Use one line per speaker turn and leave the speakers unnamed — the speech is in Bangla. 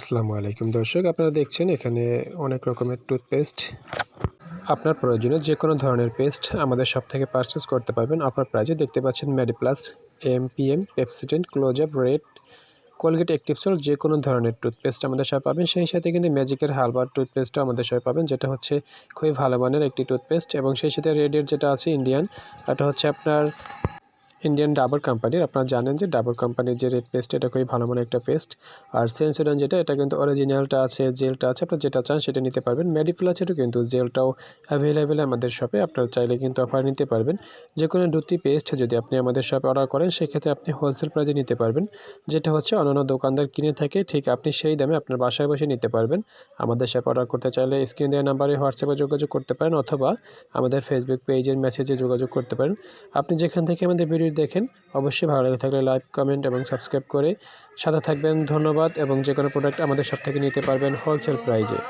আসসালামু আলাইকুম। দর্শক, আপনারা দেখছেন এখানে অনেক রকমের টুথপেস্ট। আপনার প্রয়োজনীয় যে কোনো ধরনের পেস্ট আমাদের সব থেকে পারচেস করতে পারবেন। আপনার প্রাইজে দেখতে পাচ্ছেন Mediplus M P M Pepsodent Closeup red Colgate active salt যে কোনো ধরনের টুথপেস্ট আমাদের সব পাবেন। সেই সাথে কিন্তু ম্যাজিকের হালবার টুথপেস্টও আমাদের সব পাবেন, যেটা হচ্ছে খুবই ভালো মানের একটি টুথপেস্ট এবং সেই সাথে রেডের যেটা আছে ইন্ডিয়ান এটা হচ্ছে আপনার ইন্ডিয়ান ডাবর কোম্পানির আপনারা জানেন যে ডাবর কোম্পানির যে রেড পেস্ট এটা খুবই ভালো মানের একটা পেস্ট আর সেন্সোডন যেটা, এটা কিন্তু অরিজিনালটা আছে জেলটা আছে, আপনার যেটা চান সেটা নিতে পারবেন। মেডিপ্লাসেরও কিন্তু জেলটাও অ্যাভেলেবেল আমাদের শপে আপনারা চাইলে কিন্তু অফার নিতে পারবেন। যে কোনো দুটি পেস্ট যদি আপনি আমাদের শপে অর্ডার করেন, সেক্ষেত্রে আপনি হোলসেল প্রাইজে নিতে পারবেন। যেটা হচ্ছে অন্যান্য দোকানদার কিনে থাকে, ঠিক আপনি সেই দামে আপনার বাসায় বসে নিতে পারবেন। আমাদের শপে অর্ডার করতে চাইলে স্ক্রিন দেওয়া নাম্বারে হোয়াটসঅ্যাপে যোগাযোগ করতে পারেন, অথবা আমাদের ফেসবুক পেজের মেসেজে যোগাযোগ করতে পারেন। আপনি যেখান থেকে আমাদের ভিডিও দেখেন, অবশ্যই ভালো লেগে থাকলে লাইক, কমেন্ট এবং সাবস্ক্রাইব করে সাথে থাকবেন। ধন্যবাদ এবং যে কোনো প্রোডাক্ট আমাদের সব থেকে নিতে পারবেন হোলসেল প্রাইজে